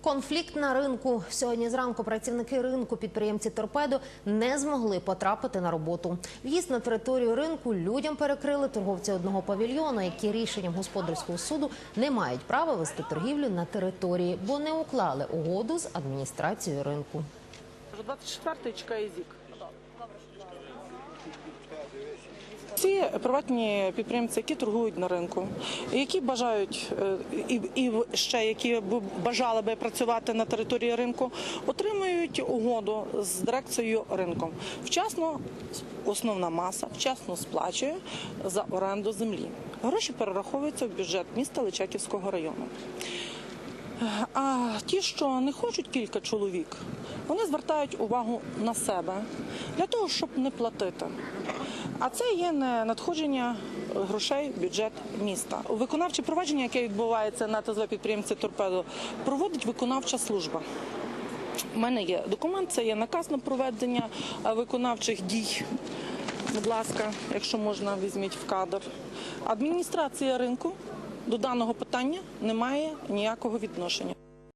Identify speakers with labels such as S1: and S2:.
S1: Конфлікт на ринку сьогодні зранку працівники ринку підприємці торпедо не змогли потрапити на роботу. В'їзд на територію ринку людям перекрили торговці одного павільйону, які рішенням господарського суду не мають права вести торгівлю на території, бо не уклали угоду з адміністрацією ринку.
S2: 24-й чекає ЗІК. Ці приватні підприємці, які торгують на ринку, які бажають е, і, і ще які бажали би працювати на території ринку, отримують угоду з дирекцією ринку. Вчасно основна маса вчасно сплачує за оренду землі. Гроші перераховуються в бюджет міста Личаківського району. А ті, що не хочуть кілька чоловік, вони звертають увагу на себе для того, щоб не платити. А це є не надходження грошей в бюджет міста. Виконавче провадження, яке відбувається на ТЗВ підприємці торпедо, проводить виконавча служба. У мене є документ, це є наказ на проведення е, виконавчих дій. Будь ласка, якщо можна, візьміть в кадр. Адміністрація ринку до даного питання не має ніякого відношення.